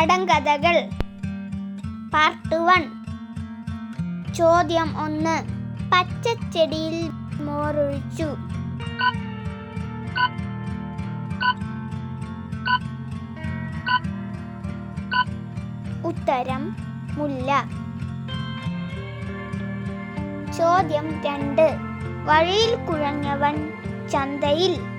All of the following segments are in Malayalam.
കടങ്കഥകൾ പാർട്ട് വൺ. ചോദ്യം ഒന്ന്. പച്ചച്ചെടിയിൽ മോറൊഴിച്ചു ഉത്തരം മുല്ല. ചോദ്യം രണ്ട്. വഴിയിൽ കുഴഞ്ഞവൻ ചന്തയിൽ.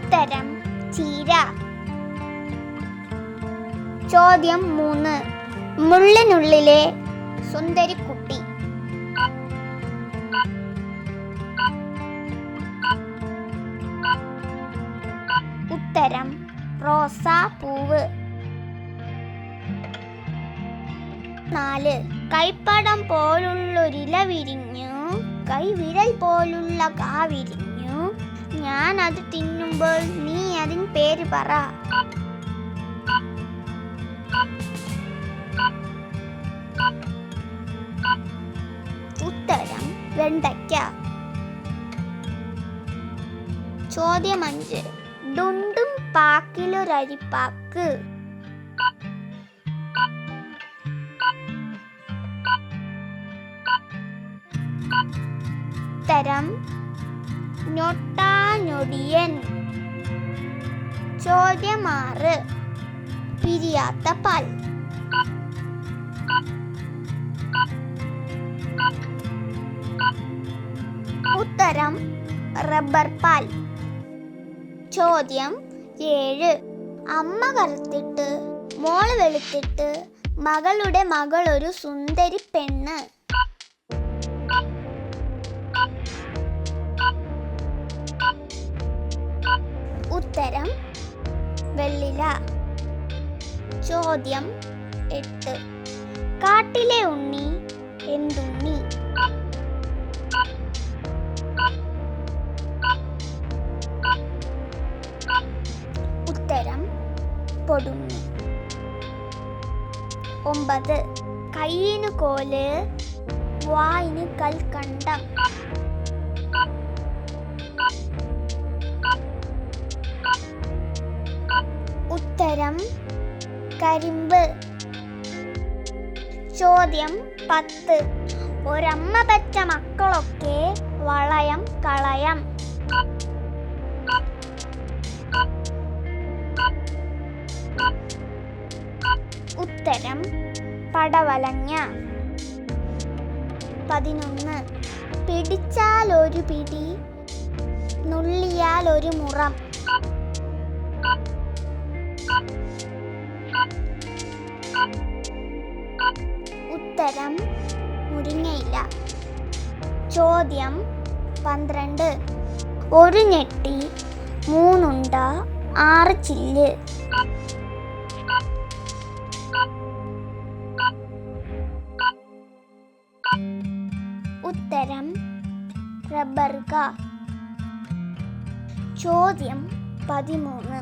ഉത്തരം ചീര. ചോദ്യം മൂന്ന്. മുള്ളിനുള്ളിലെ സുന്ദരിക്കുട്ടി. ഉത്തരം റോസാ പൂവ്. നാല്. കൈപ്പടം പോലുള്ളൊരില വിരിഞ്ഞു. കൈവിരൽ പോലുള്ള കാ വിരിഞ്ഞു ഞാൻ അത് തിന്നുമ്പോൾ നീ അതിൻ പേര് പറ. ഉത്തരം വെണ്ടയ്ക്ക. ചോദ്യം അഞ്ച് ഡുണ്ടും പാക്കിലൊരരിപ്പാക്ക്. ഉത്തരം ഞൊട്ടാഞ്ഞൊടിയൻ ചോദ്യം ആറ് പിരിയാത്ത പാൽ. ഉത്തരം റബ്ബർ പാൽ. ചോദ്യം ഏഴ്. അമ്മ കറുത്തിട്ട് മോൾ വെളുത്തിട്ട് മകളുടെ മകൾ ഒരു സുന്ദരി പെണ്ണ്. ഉത്തരം വെള്ളില. ചോദ്യം എട്ട്. കാട്ടിലെ ഉണ്ണി എന്തുണ്ണി? ഉത്തരം പൊടുങ്ങി ഒമ്പത്. കയ്യിന് കോൽ വായിന് കൽക്കണ്ടം. കരിമ്പ്. ചോദ്യം പത്ത്. ഒരമ്മ പെറ്റ മക്കളൊക്കെ വളയം കളയം. ഉത്തരം പടവലങ്ങ. പതിനൊന്ന്. പിടിച്ചാൽ ഒരു പിടി നുള്ളിയാൽ ഒരു മുറം. ഉത്തരം മുരിങ്ങയില. ചോദ്യം പന്ത്രണ്ട്. ഒരു ഞെട്ടി മൂന്നുണ്ട ആറ് ചില്ല്. ഉത്തരം റബ്ബർക ചോദ്യം പതിമൂന്ന്.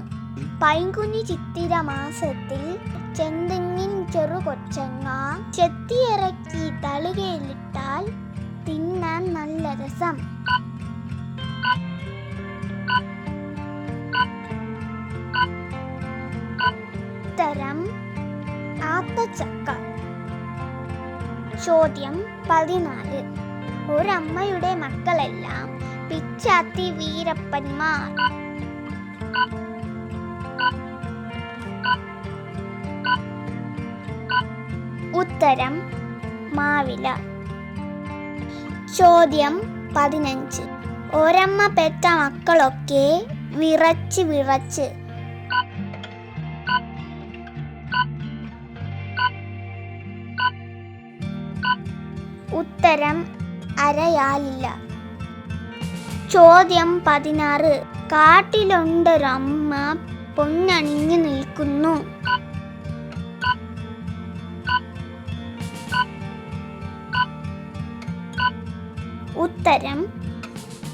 പൈങ്കുഞ്ഞി ചിത്തിര മാസത്തിൽ ചെന്തെങ്ങിൻ ചെറുകൊച്ചങ്ങ ചെത്തിയിറക്കി തളികയിലിട്ടാൽ തിന്നാൻ നല്ല രസം. ഉത്തരം ആത്തച്ചക്ക. ചോദ്യം പതിനാല്. ഒരമ്മയുടെ മക്കളെല്ലാം പിച്ചാത്തി വീരപ്പന്മാർ. ഉത്തരം മാവില. ചോദ്യം പതിനഞ്ച്. ഒരമ്മ പെറ്റ മക്കളൊക്കെ വിറച്ച് വിറച്ച്. ഉത്തരം അരയാലില്ല. ചോദ്യം പതിനാറ്. കാട്ടിലുണ്ടൊരമ്മ പൊന്നണിഞ്ഞു നിൽക്കുന്നു. ഉത്തരം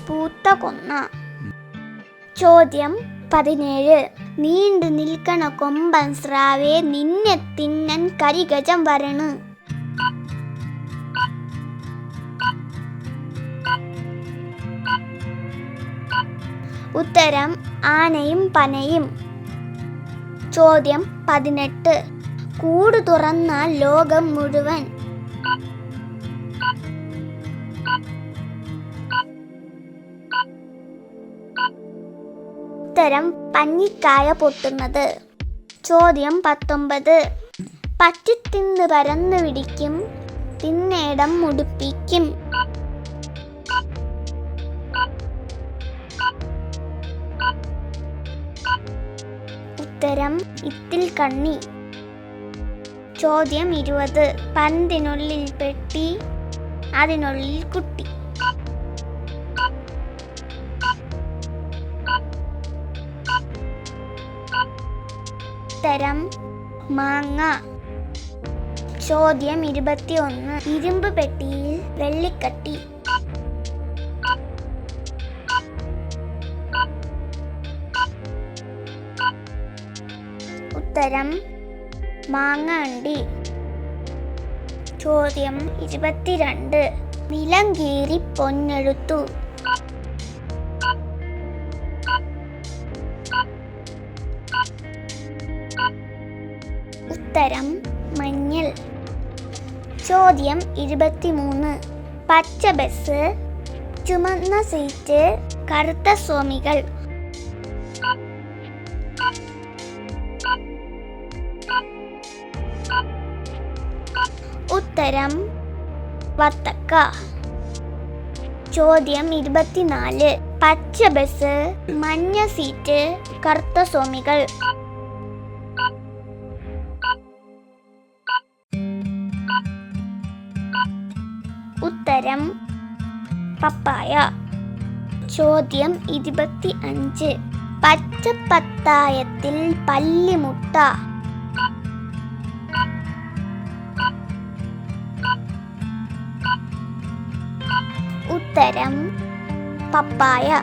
പൂത്ത കൊന്ന. ചോദ്യം പതിനേഴ്. നീണ്ടു നിൽക്കണ കൊമ്പൻ സ്രാവേ നിന്നെ തിന്നൻ കരിഗജം വരണ്. ഉത്തരം ആനയും പനയും. ചോദ്യം പതിനെട്ട്. കൂട് തുറന്ന ലോകം മുഴുവൻ ഉത്തരം പഞ്ഞിക്കായ പൊട്ടുന്നത്. ചോദ്യം പത്തൊമ്പത്. പറ്റിത്തിന്ന് പരന്നു പിടിക്കും തിന്നേടം മുടിപ്പിക്കും. ഉത്തരം ഇത്തിൽ കണ്ണി. ചോദ്യം ഇരുപത്. പന്തിനുള്ളിൽ പെട്ടി അതിനുള്ളിൽ കുട്ടി. ഉത്തരം മാങ്ങ. ചോദ്യം ഇരുപത്തിയൊന്ന്. ഇരുമ്പ് പെട്ടിയിൽ വെള്ളിക്കട്ടി. ഉത്തരം മാങ്ങ അണ്ടി. ചോദ്യം ഇരുപത്തിരണ്ട്. നിലം കീറി പൊന്നെഴുത്തു. ഉത്തരം മഞ്ഞൾ. ചോദ്യം ഇരുപത്തിമൂന്ന്. പച്ച ബസ് ചുമന്ന സീറ്റ് കറുത്ത സ്വാമികൾ. ഉത്തരം വത്തക്ക. ചോദ്യം ഇരുപത്തിനാല്. പച്ച ബസ് മഞ്ഞ സീറ്റ് കറുത്ത സ്വാമികൾ. ഉത്തരം പപ്പായ. ചോദ്യം ഇരുപത്തി അഞ്ച്. പച്ചപ്പത്തായത്തിൽ പല്ലിമുട്ട ഉത്തരം പപ്പായ.